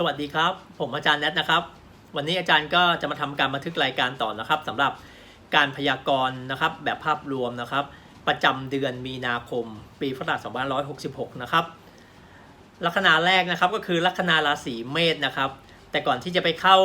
สวัสดีครับ ผมอาจารย์แนทนะครับ วันนี้อาจารย์ก็จะมาทำการบันทึกรายการต่อนะครับสำหรับการพยากรณ์นะครับ แบบภาพรวมนะครับ ประจำเดือนมีนาคม ปีพุทธศักราช2566 นะครับลัคนาแรกนะครับก็คือลัคนาราศีเมษนะครับ แต่ก่อนที่จะไปเข้า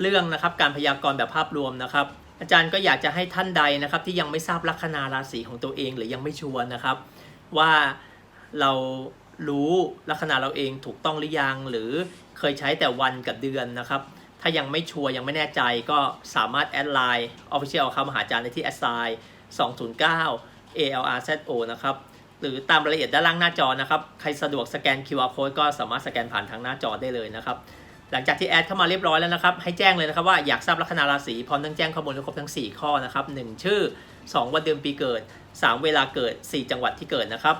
เรื่องนะครับ การพยากรณ์แบบภาพรวมนะครับ อาจารย์ก็อยากจะให้ท่านใดนะครับ ที่ยังไม่ทราบลัคนาราศีของตัวเอง หรือยังไม่ชัวร์นะครับ ว่าเรารู้ลัคนาเราเองถูกต้องหรือยังหรือ เคยใช้แต่วันกับเดือนนะครับ ถ้ายังไม่ชัวร์ยังไม่แน่ใจก็สามารถแอดไลน์ Official เข้ามาหาอาจารย์ได้ที่ a s i 209 ALRZO นะครับ หรือตามรายละเอียดด้านล่างหน้าจอนะครับ ใครสะดวกสแกน QR code ก็สามารถสแกนผ่านทางหน้าจอได้เลยนะครับ หลังจากที่แอดเข้ามาเรียบร้อยแล้วนะครับ ให้แจ้งเลยนะครับว่าอยากทราบลัคนาราศีพร้อมทั้งแจ้งข้อมูลครบทั้ง 4 ข้อนะครับ 1 ชื่อ 2 วันเดือนปีเกิด 3 เวลาเกิด 4 จังหวัดที่เกิดนะครับ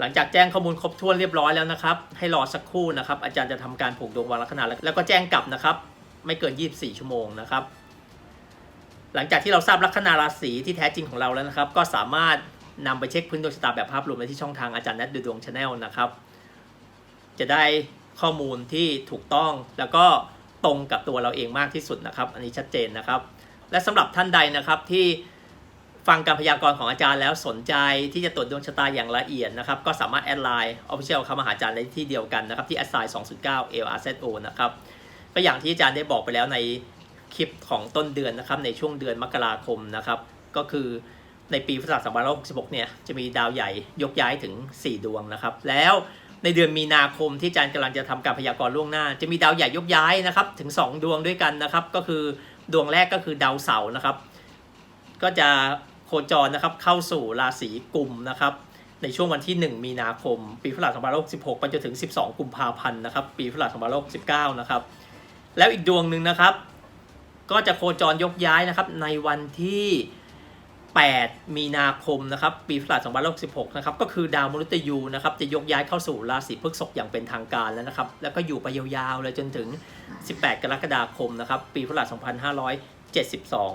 หลังจากแจ้งข้อมูลครบถ้วนเรียบร้อยแล้วนะครับ ให้รอสักครู่นะครับ อาจารย์จะทำการผูกดวงวันลัคนาแล้วแล้วก็แจ้งกลับนะครับ ไม่เกิน 24 ชั่วโมงนะครับ หลังจากที่เราทราบลัคนาราศีที่แท้จริงของเราแล้วนะครับ ก็สามารถนำไปเช็คพื้นดวงชะตาแบบภาพรวมได้ที่ช่องทางอาจารย์นัดดูดวงชาแนลนะครับ จะได้ข้อมูลที่ถูกต้องแล้วก็ตรงกับตัวเราเองมากที่สุดนะครับ อันนี้ชัดเจนนะครับ และสำหรับท่านใดนะครับที่ ฟังการพยากรณ์ของอาจารย์แล้วสนใจที่จะตรวจดวงชะตาอย่างละเอียดนะครับ ก็สามารถแอดไลน์ Official เข้ามาหาอาจารย์ได้ที่เดียวกันนะครับ ที่ a s i 209 LRZO นะครับ ก็อย่างที่อาจารย์ได้บอกไปแล้วในคลิปของต้นเดือนนะครับ ในช่วงเดือนมกราคมนะครับ ก็คือในปีพุทธศักราช2566 เนี่ย จะมีดาวใหญ่ยกย้ายถึง 4 ดวงนะครับ แล้วในเดือนมีนาคมที่อาจารย์กำลังจะทำการพยากรณ์ล่วงหน้า จะมีดาวใหญ่ยกย้ายนะครับ ถึง 2 ดวงด้วยกันนะครับ ก็คือดวงแรกก็คือดาวเสาร์นะครับ ก็จะ คจรนะครับเข้าสู่ราศีกุมนะครับในช่วงวันที่ 1 มีนาคม ปีพุทธศักราช26ไปจนถึง 12 กุมภาพันธ์นะครับ ปีพุทธศักราช29นะครับ แล้วอีกดวงหนึ่งนะครับ ก็จะโคจรยกย้ายนะครับ ในวันที่ 8 มีนาคมนะครับ ปีพุทธศักราช2566นะครับ ก็คือดาวมฤตยูนะครับ จะยกย้ายเข้าสู่ราศีพฤษภอย่างเป็นทางการแล้วนะครับ แล้วก็อยู่ไปยาวๆเลยจนถึง 18 กรกฎาคมนะครับ ปีพุทธศักราช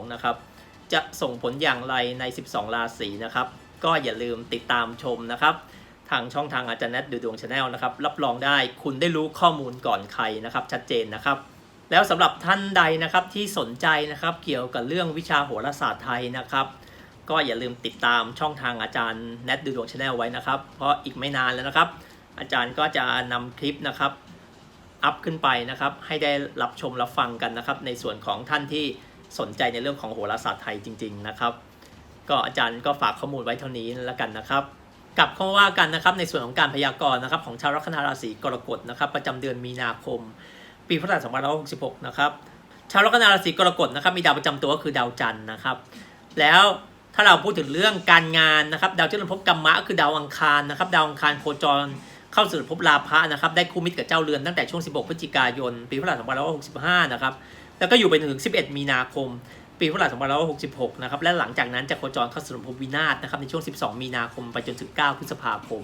2572 นะครับ จะส่งผลอย่างไรใน 12 ราศีนะครับ ก็อย่าลืมติดตามชมนะครับ ทางช่องทางอาจารย์แนทดูดวงชาแนลนะครับ รับรองได้คุณได้รู้ข้อมูลก่อนใครนะครับ ชัดเจนนะครับ แล้วสำหรับท่านใดนะครับที่สนใจนะครับเกี่ยวกับเรื่องวิชาโหราศาสตร์ไทยนะครับ ก็อย่าลืมติดตามช่องทางอาจารย์แนทดูดวงชาแนลไว้นะครับ เพราะอีกไม่นานแล้วนะครับ อาจารย์ก็จะนำคลิปนะครับอัพขึ้นไปนะครับ ให้ได้รับชมรับฟังกันนะครับ ในส่วนของท่านที่ สนใจในเรื่องของโหราศาสตร์ไทยจริง ๆนะครับ ก็อาจารย์ก็ฝากข้อมูลไว้เท่านี้แล้วกันนะครับกลับเข้าว่ากันนะครับในส่วนของการพยากรณ์นะครับของชาวลัคนาราศีกรกฎนะครับประจำเดือนมีนาคม ปีพุทธศักราช2566 นะครับชาวลัคนาราศีกรกฎนะครับมีดาวประจำตัวก็คือดาวจันทร์นะครับ แล้วถ้าเราพูดถึงเรื่องการงานนะครับ ดาวเจริญภพบกรรมะคือดาวอังคารนะครับดาวอังคารโคจรเข้าสู่ภพลาภะนะครับได้คู่มิตรกับเจ้าเรือนตั้งแต่ช่วง 16 พฤศจิกายน ปีพุทธศักราช2565 นะครับ แล้วก็อยู่ไปถึง 11 มีนาคม ปีพุทธศักราช2566 นะครับ และหลังจากนั้นจะโคจรเข้าสู่ภพวินาศนะครับในช่วง 12 มีนาคมไปจนถึง 9 พฤษภาคม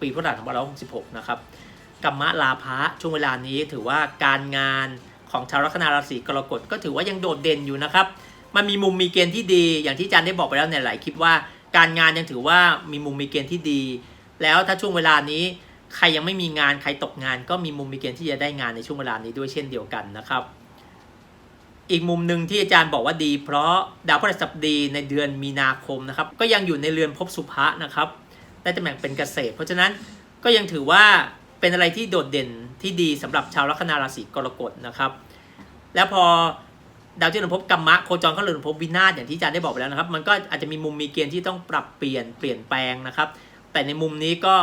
ปีพุทธศักราช2566 นะครับกรรมะลาภะช่วงเวลานี้ถือว่าการงานของชาวลัคนาราศีกรกฎก็ถือว่ายังโดดเด่นอยู่นะครับ มันมีมุมมีเกณฑ์ที่ดี อย่างที่อาจารย์ได้บอกไปแล้วในหลายคลิปว่า การงานยังถือว่ามีมุมมีเกณฑ์ที่ดี แล้วถ้าช่วงเวลานี้ใครยังไม่มีงานใครตกงาน ก็มีมุมมีเกณฑ์ที่จะได้งานในช่วงเวลานี้ด้วยเช่นเดียวกันนะครับ อีกมุมหนึ่งที่อาจารย์บอกว่าดี เพราะดาวพฤหัสบดีในเดือนมีนาคมนะครับ ก็ยังอยู่ในเรือนภพสุภะนะครับได้ตำแหน่งเป็นเกษตร เพราะฉะนั้นก็ยังถือว่าเป็นอะไรที่โดดเด่นที่ดีสำหรับชาวลัคนาราศีกรกฎนะครับ แล้วพอดาวเจริญภพกรรมะโคจรเข้าเรือนภพวินาศอย่างที่อาจารย์ได้บอกไปแล้วนะครับ มันก็อาจจะมีมุมมีเกณฑ์ที่ต้องปรับเปลี่ยนเปลี่ยนแปลงนะครับ แต่ในมุมนี้ก็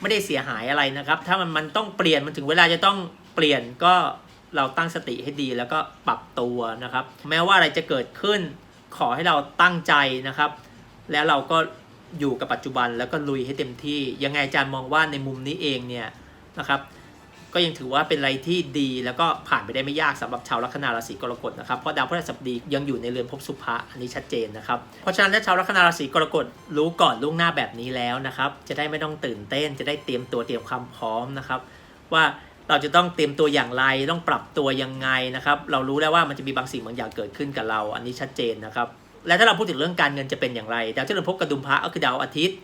ไม่ได้เสียหายอะไรนะครับ ถ้ามันมันต้องเปลี่ยนมันถึงเวลาจะต้องเปลี่ยนก็ เราตั้งสติให้ดีแล้วก็ปรับตัวนะครับ แม้ว่าอะไรจะเกิดขึ้น ขอให้เราตั้งใจนะครับ แล้วเราก็อยู่กับปัจจุบันแล้วก็ลุยให้เต็มที่ ยังไงอาจารย์มองว่าในมุมนี้เองเนี่ยนะครับ ก็ยังถือว่าเป็นอะไรที่ดีแล้วก็ผ่านไปได้ไม่ยากสำหรับชาวลัคนาราศีกรกฎนะครับเพราะดาวพฤหัสบดียังอยู่ในเรือนภพสุภะอันนี้ชัดเจนนะครับเพราะฉะนั้นถ้าชาวลัคนาราศีกรกฎรู้ก่อนล่วงหน้าแบบนี้แล้วนะครับ จะได้ไม่ต้องตื่นเต้น จะได้เตรียมตัวเตรียมความพร้อมนะครับ ว่า เราจะต้องเตรียมตัวอย่างไรต้องปรับตัวยังไงนะครับ เรารู้แล้วว่ามันจะมีบางสิ่งบางอย่างเกิดขึ้นกับเรา อันนี้ชัดเจนนะครับ และถ้าเราพูดถึงเรื่องการเงินจะเป็นอย่างไรดาวเจริญภพกระดุมพระก็คือดาวอาทิตย์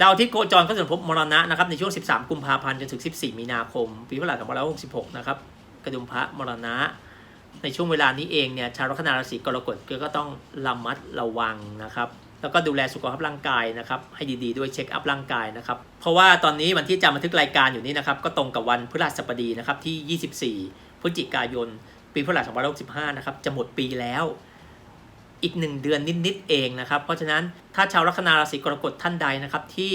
ดาวอาที่โคจรเข้าสู่ภพมรณะนะครับในช่วง 13 กุมภาพันธ์จนถึง 14 มีนาคม ปีพุทธศักราช2566 นะครับกระดุมพระมรณะ ในช่วงเวลานี้เองเนี่ยชาวลัคนาราศีกรกฎก็ต้องระมัดระวังนะครับ แล้วก็ดูแลสุขภาพร่างกายนะครับให้ดีๆด้วยเช็คอัพร่างกายนะครับเพราะว่าตอนนี้วันที่จะบันทึกรายการอยู่นี้นะครับก็ตรงกับวันพฤหัสบดีนะครับที่ 24 พฤศจิกายน ปีพุทธศักราช2565นะครับจะหมดปีแล้วอีกหนึ่งเดือนนิดๆเองนะครับ เพราะฉะนั้นถ้าชาวลัคนาราศีกรกฎท่านใดนะครับที่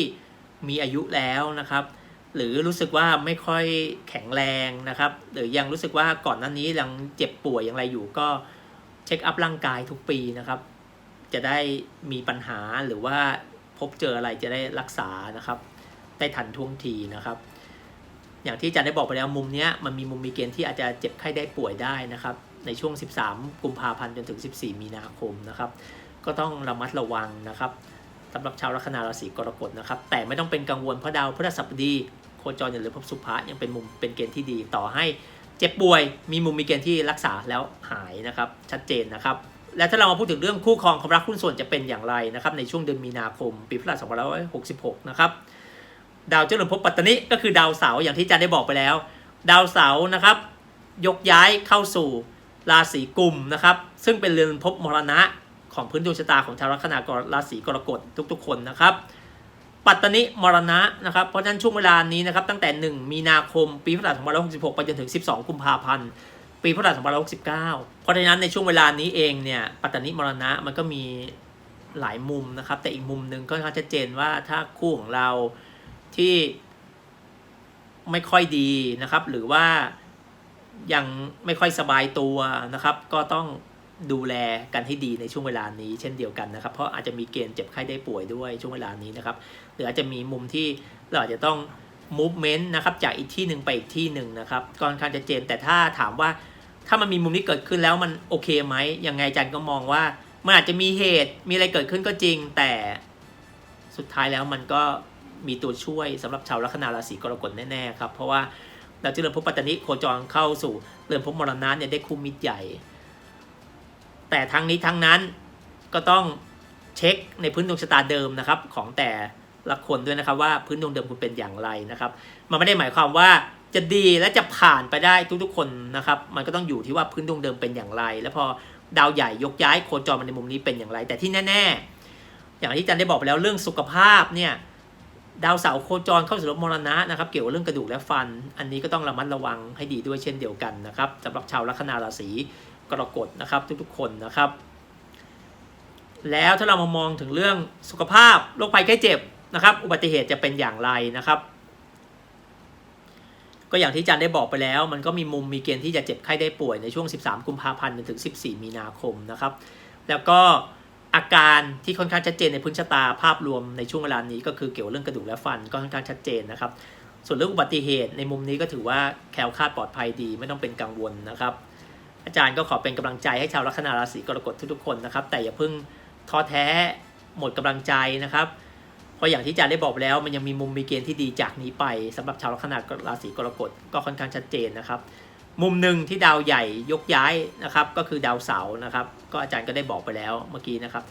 มีอายุแล้วนะครับ หรือรู้สึกว่าไม่ค่อยแข็งแรงนะครับ หรือยังรู้สึกว่าก่อนหน้านี้ยังเจ็บป่วยอย่างไรอยู่ก็เช็คอัพร่างกายทุกปีนะครับ จะได้มีปัญหาหรือว่าพบเจออะไรจะได้รักษานะครับได้ทันท่วงทีนะครับ อย่างที่อาจารย์ได้บอกไปแล้วมุมนี้มันมีมุมมีเกณฑ์ที่อาจจะเจ็บไข้ได้ป่วยได้นะครับ ในช่วง 13 กุมภาพันธ์จนถึง 14 มีนาคมนะครับ ก็ต้องระมัดระวังนะครับสำหรับชาวลัคนาราศีกรกฎนะครับ แต่ไม่ต้องเป็นกังวลเพราะดาวพฤหัสบดีโคจรอนหรือภพสุภะยังเป็นมุมเป็นเกณฑ์ที่ดีต่อให้เจ็บป่วย มีมุมมีเกณฑ์ที่รักษาแล้วหายนะครับ ชัดเจนนะครับ และถ้าเรามาพูดถึงเรื่องคู่ครองความรักหุ้นส่วนจะเป็นอย่างไรนะครับในช่วงเดือนมีนาคม ปีพุทธศักราช2566 นะครับดาวเจริญภพปัตตนิก็คือดาวเสาร์อย่างที่อาจารย์ได้บอกไปแล้ว ดาวเสาร์นะครับ ยกย้ายเข้าสู่ราศีกุมนะครับ ซึ่งเป็นเรือนภพมรณะของพื้นดวงชะตาของชาวลัคนากรราศีกรกฎทุกๆ คนนะครับ ปัตตนิมรณะนะครับเพราะฉะนั้นช่วงเวลานี้นะครับตั้งแต่ 1 มีนาคมปีพุทธศักราช2566 ไปจนถึง 12 กุมภาพันธ์ ปีพุทธศักราช2569 เพราะฉะนั้นในช่วงเวลานี้เองเนี่ยปัตตานิมรณะมันก็มีหลายมุมนะครับ แต่อีกมุมหนึ่งก็ค่อนข้างชัดเจนว่าถ้าคู่ของเราที่ไม่ค่อยดีนะครับ หรือว่ายังไม่ค่อยสบายตัวนะครับ ก็ต้องดูแลกันให้ดีในช่วงเวลานี้เช่นเดียวกันนะครับ เพราะอาจจะมีเกณฑ์เจ็บไข้ได้ป่วยด้วยช่วงเวลานี้นะครับ หรืออาจจะมีมุมที่เราอาจจะต้อง movement นะครับจากอีกที่หนึ่งไปอีกที่หนึ่งนะครับก่อนข้างชัดเจนแต่ถ้าถามว่าถ้ามันมีมุมนี้เกิดขึ้นแล้วมันโอเคไหมยังไงอาจารย์ก็มองว่ามันอาจจะมีเหตุมีอะไรเกิดขึ้นก็จริง แต่สุดท้ายแล้วมันก็มีตัวช่วยสำหรับชาวลัคนาราศีกรกฎแน่ๆครับเพราะว่าเราจะเริ่มพบปัตตนิโคจรเข้าสู่เรือนพบมรณะเนี่ยได้คู่มิตรใหญ่ แต่ทั้งนี้ทั้งนั้นก็ต้องเช็คในพื้นดวงชะตาเดิมนะครับของแต่ ละคนด้วยนะครับว่าพื้นดวงเดิมคุณเป็นอย่างไรนะครับ มันไม่ได้หมายความว่าจะดีและจะผ่านไปได้ทุกๆคนนะครับ มันก็ต้องอยู่ที่ว่าพื้นดวงเดิมเป็นอย่างไร แล้วพอดาวใหญ่ยกย้ายโคจรมาในมุมนี้เป็นอย่างไร แต่ที่แน่ ๆ อย่างที่อาจารย์ได้บอกไปแล้วเรื่องสุขภาพเนี่ยดาวเสาร์โคจรเข้าสู่รบมรณะนะครับเกี่ยวกับเรื่องกระดูกและฟัน อันนี้ก็ต้องระมัดระวังให้ดีด้วยเช่นเดียวกันนะครับสำหรับชาวลัคนาราศีกรกฎนะครับทุกๆคนนะครับ แล้วถ้าเรามามองถึงเรื่องสุขภาพโรคภัยไข้เจ็บ นะครับ อุบัติเหตุจะเป็นอย่างไรนะครับ ก็อย่างที่อาจารย์ได้บอกไปแล้ว มันก็มีมุมมีเกณฑ์ที่จะเจ็บไข้ได้ป่วยในช่วง 13 กุมภาพันธ์จนถึง 14 มีนาคมนะครับ แล้วก็อาการที่ค่อนข้างชัดเจนในพื้นชะตาภาพรวมในช่วงเวลานี้ก็คือเกี่ยวเรื่องกระดูกและฟันก็ค่อนข้างชัดเจนนะครับ ส่วนเรื่องอุบัติเหตุในมุมนี้ก็ถือว่าแคล้วคลาดปลอดภัยดีไม่ต้องเป็นกังวลนะครับ อาจารย์ก็ขอเป็นกำลังใจให้ชาวลัคนาราศีกรกฎทุกๆคนนะครับ แต่อย่าเพิ่งท้อแท้หมดกำลังใจนะครับ เพราะอย่างที่อาจารย์ได้บอกแล้ว มันยังมีมุมมีเกณฑ์ที่ดีจากนี้ไปสำหรับชาวลัคนาราศีกรกฎก็ค่อนข้างชัดเจนนะครับ มุมหนึ่งที่ดาวใหญ่ยกย้ายนะครับ ก็คือดาวเสาร์นะครับ ก็อาจารย์ก็ได้บอกไปแล้วเมื่อกี้นะครับ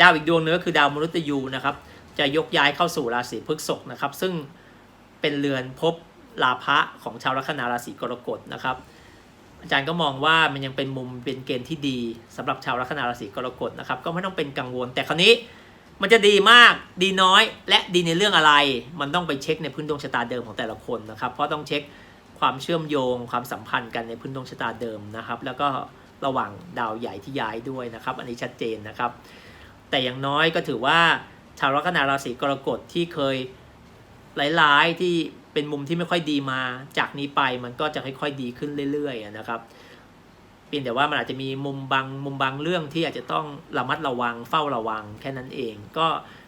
ดาวอีกดวงนึงก็คือดาวมฤตยูนะครับ จะยกย้ายเข้าสู่ราศีพฤษภนะครับ ซึ่งเป็นเรือนภพลาภะของชาวลัคนาราศีกรกฎนะครับอาจารย์ก็มองว่ามันยังเป็นมุมเป็นเกณฑ์ที่ดีสำหรับชาวลัคนาราศีกรกฎนะครับ ก็ไม่ต้องเป็นกังวลแต่คราวนี้ มันจะดีมากดีน้อย และดีในเรื่องอะไร มันต้องไปเช็คในพื้นดวงชะตาเดิมของแต่ละคนนะครับ เพราะต้องเช็คความเชื่อมโยงความสัมพันธ์กันในพื้นดวงชะตาเดิมนะครับ แล้วก็ระหว่างดาวใหญ่ที่ย้ายด้วยนะครับ อันนี้ชัดเจนนะครับ แต่อย่างน้อยก็ถือว่าชาวลัคนาราศีกรกฎที่เคยหลายๆที่เป็นมุมที่ไม่ค่อยดีมา จากนี้ไปมันก็จะค่อยๆดีขึ้นเรื่อยๆนะครับ เพียงแต่ว่ามันอาจจะมีมุมบางมุมบางเรื่องที่อาจจะต้องระมัดระวังเฝ้าระวังแค่นั้นเอง ก็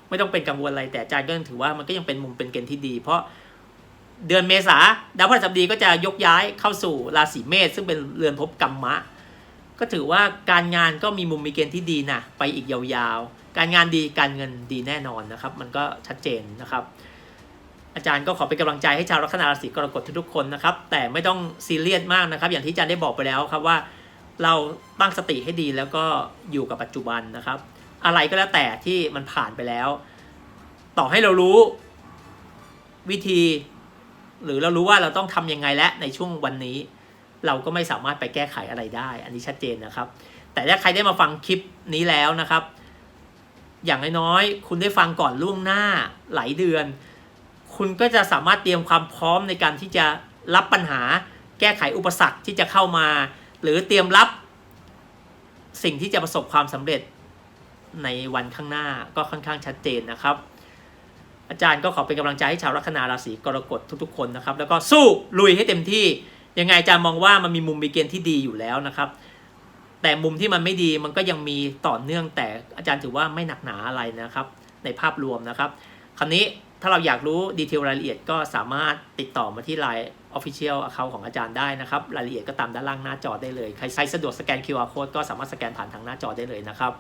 ไม่ต้องเป็นกังวลอะไรแต่อาจารย์ก็ยังถือว่ามันก็ยังเป็นมุมเป็นเกณฑ์ที่ดี เพราะเดือนเมษาดาวพฤหัสบดีก็จะยกย้ายเข้าสู่ราศีเมษซึ่งเป็นเรือนภพกรรมะ ก็ถือว่าการงานก็มีมุมมีเกณฑ์ที่ดีนะไปอีกยาวๆ การงานดีการเงินดีแน่นอนนะครับ มันก็ชัดเจนนะครับ อาจารย์ก็ขอเป็นกำลังใจให้ชาวลัคนาราศีกรกฎทุกๆคนนะครับ แต่ไม่ต้องซีเรียสมากนะครับ อย่างที่อาจารย์ได้บอกไปแล้วครับว่า เราตั้งสติให้ดีแล้วก็อยู่กับปัจจุบันนะครับ อะไรก็แล้วแต่ที่มันผ่านไปแล้ว ต่อให้เรารู้วิธี หรือเรารู้ว่าเราต้องทำยังไงและในช่วงวันนี้ เราก็ไม่สามารถไปแก้ไขอะไรได้ อันนี้ชัดเจนนะครับ แต่ถ้าใครได้มาฟังคลิปนี้แล้วนะครับ อย่างน้อยๆคุณได้ฟังก่อนล่วงหน้าหลายเดือน คุณก็จะสามารถเตรียมความพร้อมในการที่จะรับปัญหา แก้ไขอุปสรรคที่จะเข้ามา หรือเตรียมรับสิ่งที่จะประสบความสำเร็จในวันข้างหน้าก็ค่อนข้างชัดเจนนะครับ อาจารย์ก็ขอเป็นกำลังใจให้ชาวลัคนาราศีกรกฎทุกๆ คนนะครับ แล้วก็สู้ลุยให้เต็มที่ยังไงอาจารย์มองว่ามันมีมุมมีเกณฑ์ที่ดีอยู่แล้วนะครับ แต่มุมที่มันไม่ดีมันก็ยังมีต่อเนื่องแต่อาจารย์ถือว่าไม่หนักหนาอะไรนะครับ ในภาพรวมนะครับ คราวนี้ถ้าเราอยากรู้ดีเทลรายละเอียดก็สามารถติดต่อมาที่ Line Official Account ของอาจารย์ได้นะครับ รายละเอียดก็ตามด้านล่างหน้าจอได้เลย ใครใช้สะดวกสแกน QR Code ก็สามารถสแกนผ่านทางหน้าจอได้เลยนะครับ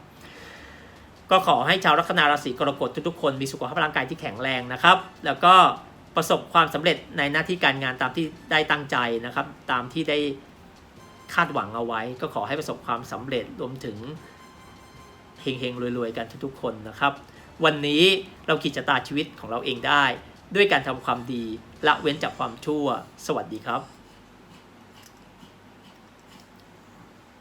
ก็ขอให้ชาวลัคนาราศีกรกฎทุกๆคนมีสุขภาพร่างกายที่แข็งแรงนะครับ แล้วก็ประสบความสำเร็จในหน้าที่การงานตามที่ได้ตั้งใจนะครับ ตามที่ได้คาดหวังเอาไว้ ก็ขอให้ประสบความสำเร็จรวมถึงเฮงๆรวยๆกันทุกๆคนนะครับ วันนี้เราขีดชะตาชีวิตของเราเองได้ ด้วยการทำความดีละเว้นจากความชั่ว สวัสดีครับ